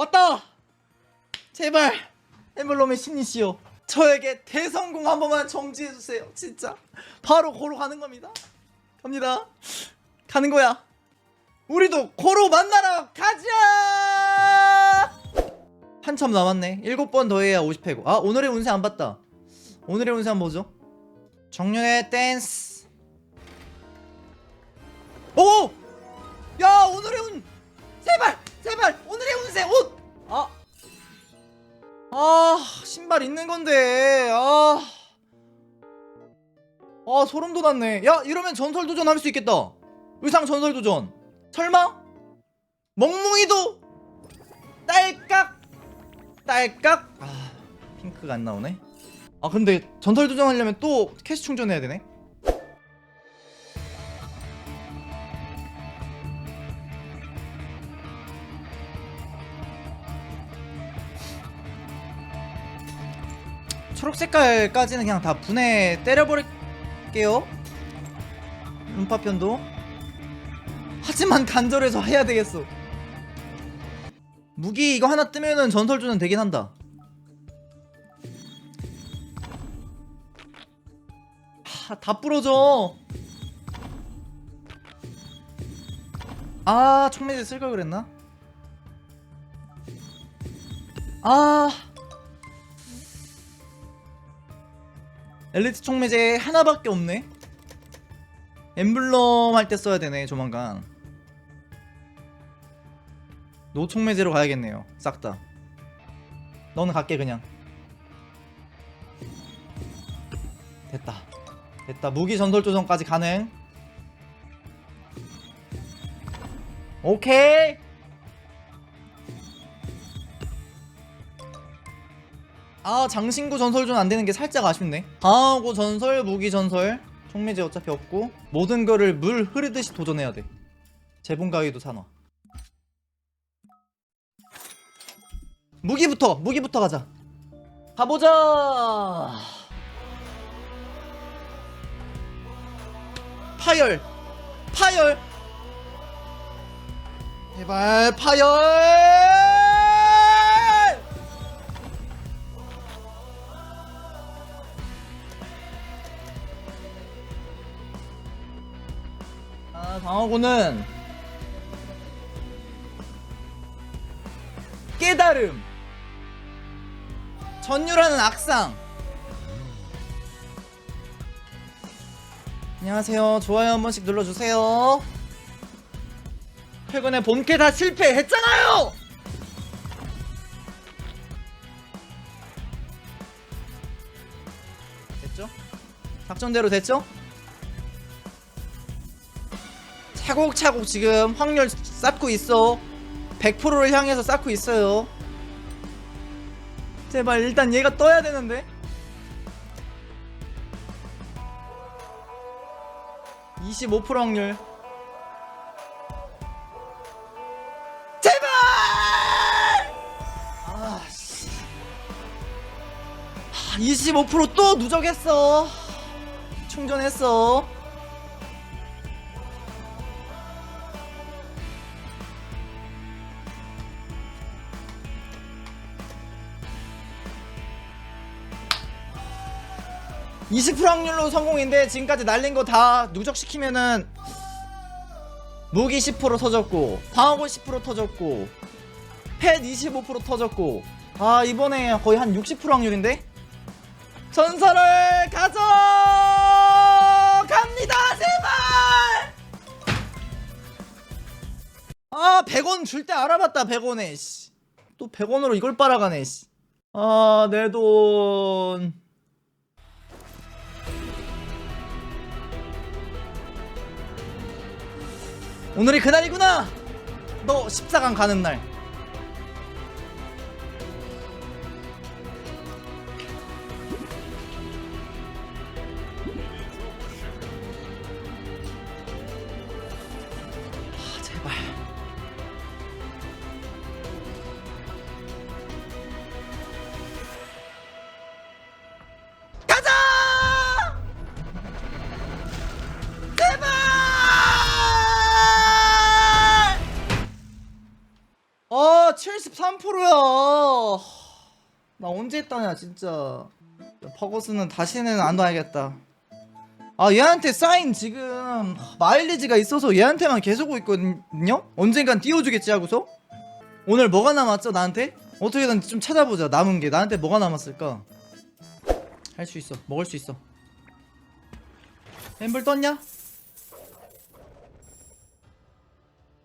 왔다! 제발 엠블럼의 신이시여 저에게 대성공 한 번만 정지해주세요 진짜. 바로 고로 가는 겁니다. 갑니다. 가는 거야. 우리도 고로 만나러 가자! 한참 남았네. 7번 더 해야 50회고. 아 오늘의 운세 안 봤다. 오늘의 운세 한번 보죠. 정령의 댄스. 오! 야 오늘의 운! 제발 제발 오늘의 운세 옷! 아! 아 신발 있는 건데 아... 아 소름 돋았네. 야 이러면 전설 도전 할 수 있겠다. 의상 전설 도전. 설마? 멍뭉이도? 딸깍? 딸깍? 아 핑크가 안 나오네. 아 근데 전설 도전 하려면 또 캐시 충전해야 되네 초록 색깔까지는 그냥 다 분해 때려버릴게요. 음파편도. 하지만 간절해서 해야 되겠어. 무기 이거 하나 뜨면은 전설주는 되긴 한다. 하, 다 부러져. 아 총매제 쓸 걸 그랬나? 아 엘리트 총매제 하나밖에 없네. 엠블럼 할 때 써야 되네 조만간. 노총매제로 가야겠네요 싹다. 너는 갈게 그냥. 됐다. 됐다. 무기 전설 조정까지 가능. 오케이 아 장신구 전설전 안되는 게 살짝 아쉽네. 방어구 전설 무기 전설. 총매제 어차피 없고 모든 거를 물 흐르듯이 도전해야 돼. 재봉가위도 산화 무기부터 무기부터 가자. 가보자! 파열 파열! 제발 파열 방어구는 깨달음 전율하는 악상 안녕하세요 좋아요 한 번씩 눌러주세요 최근에 본캐 다 실패했잖아요 됐죠? 작전대로 됐죠? 차곡차곡 지금 확률 쌓고 있어. 100%를 향해서 쌓고 있어요. 제발 일단 얘가 떠야 되는데. 25% 확률. 제발! 아씨. 25%또 누적했어. 충전했어 (20% 확률로 성공인데 지금까지 날린 거 다 누적시키면은 무기 10% 터졌고 방어구 10% 터졌고 펫 25% 터졌고 아 이번에 거의 한 60% 확률인데 전설을 가져 갑니다 제발 아 100원 줄 때 알아봤다 100원에 씨. 또 100원으로 이걸 빨아가네 씨. 아내돈 오늘이 그날이구나. 너 14강 가는 날 33%야. 나 언제 했다냐 진짜. 버거스는 다시는 안 놔야겠다. 아 얘한테 사인 지금 마일리지가 있어서 얘한테만 계속 오고 있거든요. 언젠간 띄워주겠지 하고서. 오늘 뭐가 남았죠 나한테? 어떻게든 좀 찾아보자 남은 게 나한테 뭐가 남았을까? 할 수 있어 먹을 수 있어. 엠블 떴냐?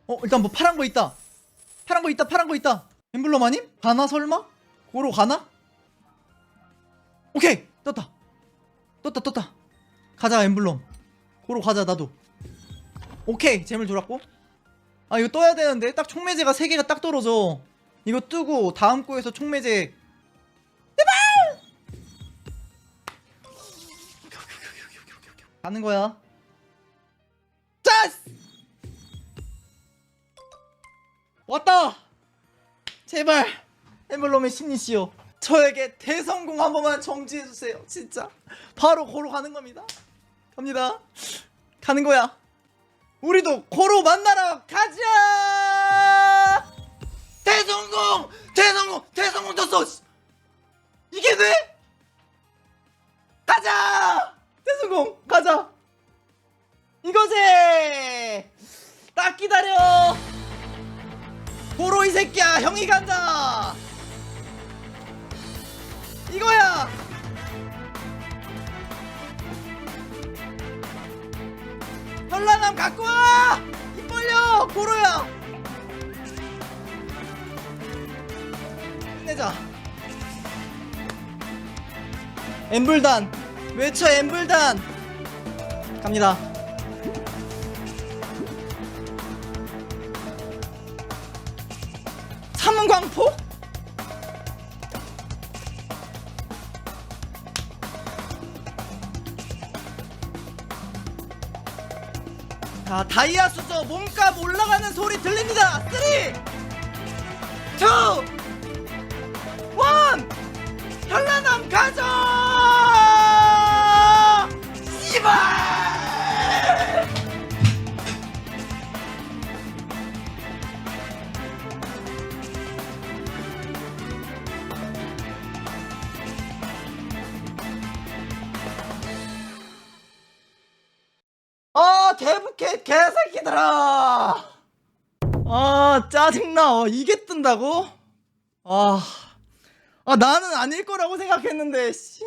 어 일단 뭐 파란 거 있다. 파란 거 있다 파란 거 있다. 엠블러마님? 가나 설마? 고로 가나? 오케이! 떴다. 떴다 떴다. 가자 엠블럼. 고로 가자 나도. 오케이! 재물 돌았고. 아 이거 떠야 되는데 딱 총매제가 3개가 딱 떨어져. 이거 뜨고 다음 거에서 총매제. 제발! 가는 거야. 짜스 왔다 제발 엠블럼의 신이시여 저에게 대성공 한 번만 정지해 주세요. 진짜. 바로 고로 가는 겁니다. 갑니다. 가는 거야. 우리도 고로 만나러 가자! 대성공! 대성공! 대성공 졌어! 씨. 이게 돼? 가자! 대성공! 가자! 이거지! 딱 기다려 고로 이 새끼야 형이 간다 이거야 현란함 갖고 와! 입 벌려! 고로야! 내자 엠블단 외쳐 엠블단 갑니다 삼광포? 자, 다이아 수저 몸값 올라가는 소리 들립니다. 3, 2, 1. 현란함 가자! 씨발! 아, 대부캐 개새끼들아! 아, 짜증나. 어, 이게 뜬다고? 아, 아, 나는 아닐 거라고 생각했는데, 씨.